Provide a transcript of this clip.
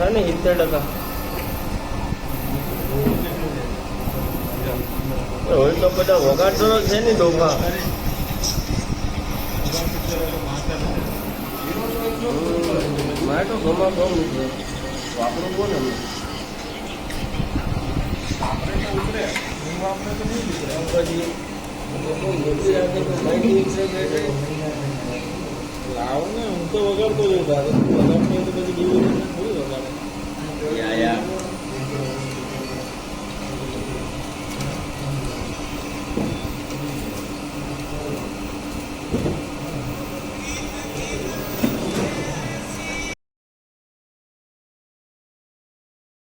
છે ને સિત્તેર ટકા. હોય તો બધા વગાડતો છે ને ધોકા મારે તો ગમા કોને પછી રાખે તો ઉતરે બેઠે લાવો ને, હું તો વગાડતો જ yeah.